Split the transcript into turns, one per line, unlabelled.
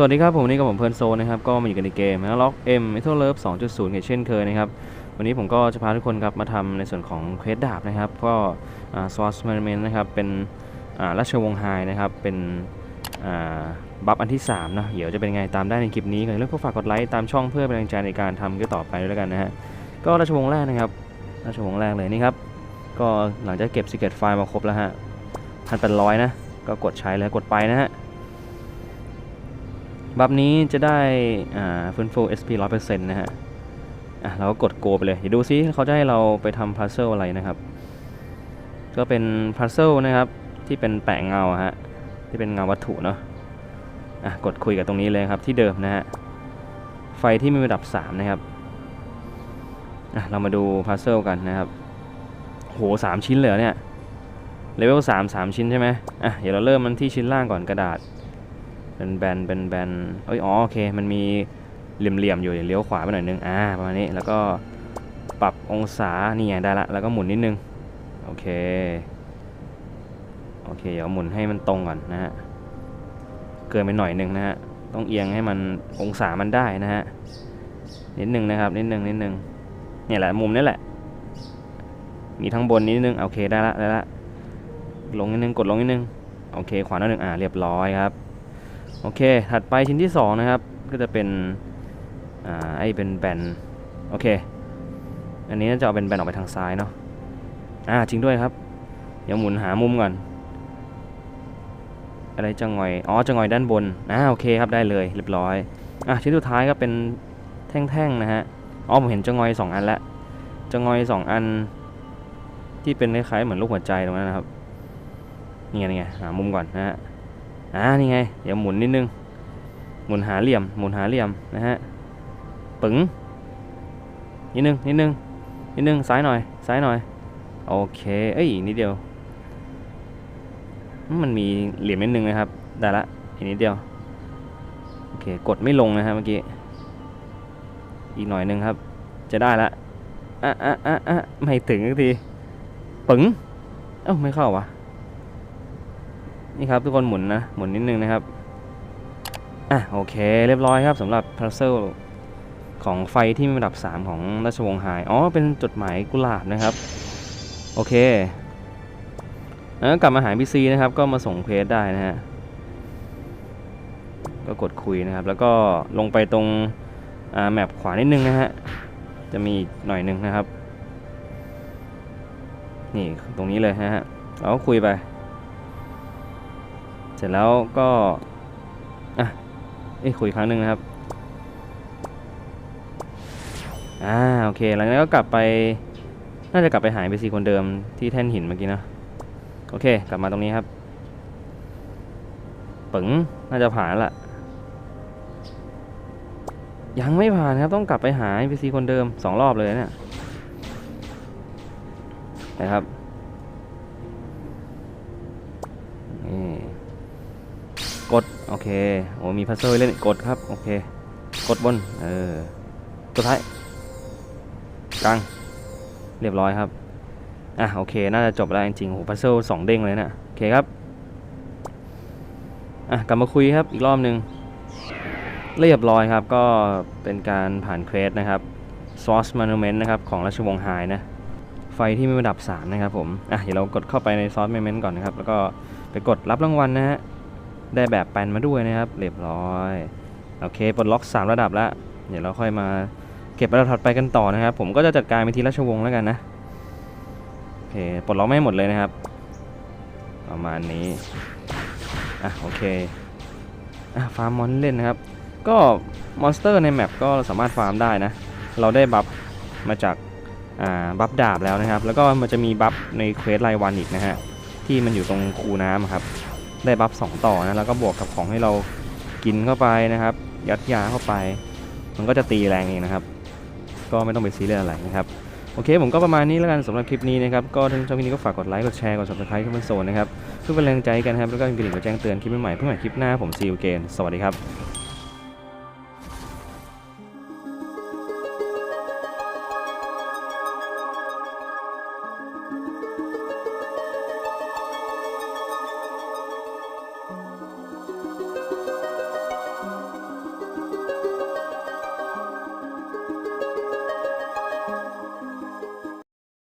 สวัสดีครับ ผมนี่กับผมเพิร์นโซนนะครับก็มาอยู่กันในเกมนะล็อก M Metal Love 2.0เช่นเคยนะครับวันนี้ผมก็จะพาทุกคนครับมาทำในส่วนของเควสดาบนะครับก็อ่า Swords Monument นะครับเป็นราชวงศ์ไฮนะครับเป็นบัฟอันที่3เนะเดี๋ยวจะเป็นไงตามได้ในคลิปนี้ก่อนเรื่องก็ฝากกดไลค์ตามช่องเพื่อเป็นแรงใจในการทำก็ต่อไปด้วยแล้วกันนะฮะก็ราชวงศ์แรกนะครับราชวงศ์แรกเลยนี่ครับก็หลังจากเก็บ Secret File มาครบแล้วฮะพันแปดร้อยนะก็กดใช้เลยกดไปนะฮะ บัฟนี้จะได้ฟื้นฟู SP 100%นะฮะอะเราก็กดโกไปเลย เดี๋ยวดูซิเขาจะให้เราไปทำพัซเซลอะไรนะครับ ก็เป็นพัซเซลนะครับ ที่เป็นแปะเงาฮะ ที่เป็นเงาวัตถุเนาะอะกดคุยกับตรงนี้เลยครับที่เดิมนะฮะ ไฟที่มีระดับ 3 นะครับอะเรามาดูพัซเซลกันนะครับ โหสามชิ้นเลยเหรอเนี่ยเลเวล3 3ชิ้นใช่ไหมอะเดี๋ยวเราเริ่มมันที่ชิ้นล่างก่อนกระดาษ เป็นแบนเป็นแบนเอ้ยอ๋อโอเค มันมีเหลี่ยมๆอยู่เดี๋ยวเลี้ยวขวาไปหน่อยนึงอ่าประมาณนี้แล้วก็ปรับองศานี่ไงได้ละแล้วก็หมุนนิดนึงโอเคโอเคเดี๋ยวหมุนให้มันตรงก่อนนะฮะเกินไปหน่อยนึงนะฮะต้องเอียงให้มันองศามันได้นะฮะนิดนึงนะครับนิดนึงนิดนึงเนี่ยแหละมุมนี้แหละ มีทั้งบนนิดนึงโอเคได้ละได้ละลงนิดนึงกดลงนิดนึงโอเคขวาหน้าหนึ่งอ่าเรียบร้อยครับ โอเค ถัดไปชิ้นที่ 2 นะครับ ก็จะเป็นอ่าไอ้เป็นแบนโอเค อันนี้น่าจะเอาเป็นแบนออกไปทางซ้ายเนาะอ่าจริงด้วยครับเดี๋ยวหมุนหามุมก่อน อะไรจะงอย อ๋อจะงอยด้านบนอ่าโอเคครับได้เลยเรียบร้อยอะชิ้นสุดท้ายก็เป็นแท่งๆนะฮะอ๋อผมเห็นจะงอย 2 อันแล้วจะงอย 2 อัน ที่เป็นคล้ายๆเหมือนรูปหัวใจตรงนั้นนะครับนี่ไงนี่ไงหามุมก่อนนะฮะ อ่านี่ไงเดี๋ยวหมุนนิดนึง หมุนหาเหลี่ยม หมุนหาเหลี่ยมนะฮะปึ๋งนิดนึงนิดนึงนิดนึงซ้ายหน่อยซ้ายหน่อยโอเคเอ้ยนิดเดียว มันมีเหลี่ยมนิดนึงนะครับได้ละอีกนิดเดียวโอเคกดไม่ลงนะฮะเมื่อกี้อีกหน่อยนึงครับ จะได้ละอะอะอะอะไม่ถึงสักทีปึ๋งเอ้าไม่เข้าวะ นี่ครับทุกคนหมุนนะ หมุนนิดนึงนะครับ อะโอเคเรียบร้อยครับสำหรับพัซเซิลของไฟที่มีระดับ 3 ของราชวงศ์ไฮอ๋อ เป็นจดหมายกุหลาบนะครับ โอเคแล้วกลับมาหาพีซีนะครับ ก็มาส่งเควสได้นะฮะ ก็กดคุยนะครับ แล้วก็ลงไปตรงอ่าแมปขวานิดนึงนะฮะ จะมีอีกหน่อยนึงนะครับ นี่ตรงนี้เลยนะฮะ เราก็คุยไป เสร็จแล้วก็อะเอ้ยคุยครั้งหนึ่งนะครับอ่าโอเคหลังจากนั้นก็กลับไปน่าจะกลับไปหา NPC คนเดิมที่แท่นหินเมื่อกี้นะโอเค กลับมาตรงนี้ครับปึ๋งน่าจะผ่านละยังไม่ผ่านครับต้องกลับไปหา NPC คนเดิมสองรอบเลยเนี่ยนะครับ กด โอเค โอ้มีพัซเซิลเล่นกดครับ โอเค กดบน เออ ตัวท้าย กลาง เรียบร้อยครับ อะ โอเค น่าจะจบแล้วจริงๆโอ้พัซเซิลสองเด้งเลยเนะ โอเคครับ อะ กลับมาคุยครับ อีกรอบหนึ่งเรียบร้อยครับ ก็เป็นการผ่านเควสนะครับ Source Monument นะครับ ของราชวงศ์ไฮนะไฟที่มีระดับ3นะครับผม อะ เดี๋ยวเรากดเข้าไปใน Source Monument ก่อนนะครับ แล้วก็ไปกดรับรางวัลนะฮะ ได้แบบแปลนมาด้วยนะครับเรียบร้อยโอเคปลดล็อก 3 ระดับแล้วเดี๋ยวเราค่อยมาเก็บระดับถัดไปกันต่อนะครับ ผมก็จะจัดการไปทีราชวงศ์แล้วกันนะโอเคปลดล็อกไม่หมดเลยนะครับ ประมาณนี้อะโอเคอะฟาร์มมอนเล่นนะครับ ก็มอนสเตอร์ในแมปก็สามารถฟาร์มได้นะ เราได้บัฟมาจากอ่าบัฟดาบแล้วนะครับ แล้วก็มันจะมีบัฟในเควสรายวันอีกนะฮะที่มันอยู่ตรงคูน้ำครับ ได้บัฟสองต่อนะแล้วก็บวกกับของให้เรากินเข้าไปนะครับ ยัดยาเข้าไป มันก็จะตีแรงเองนะครับ ก็ไม่ต้องไปซีเรียสอะไรนะครับโอเคผมก็ประมาณนี้แล้วกันสำหรับคลิปนี้นะครับ ก็ถ้าชอบคลิปนี้ก็ฝากกดไลค์กดแชร์กด subscribe ขึ้นบนโซนนะครับเพื่อเป็นแรงใจกันครับ แล้วก็มีกระดิ่งกดแจ้งเตือนคลิปใหม่ๆเพื่อใหม่คลิปหน้าผมซีอูเกนสวัสดีครับ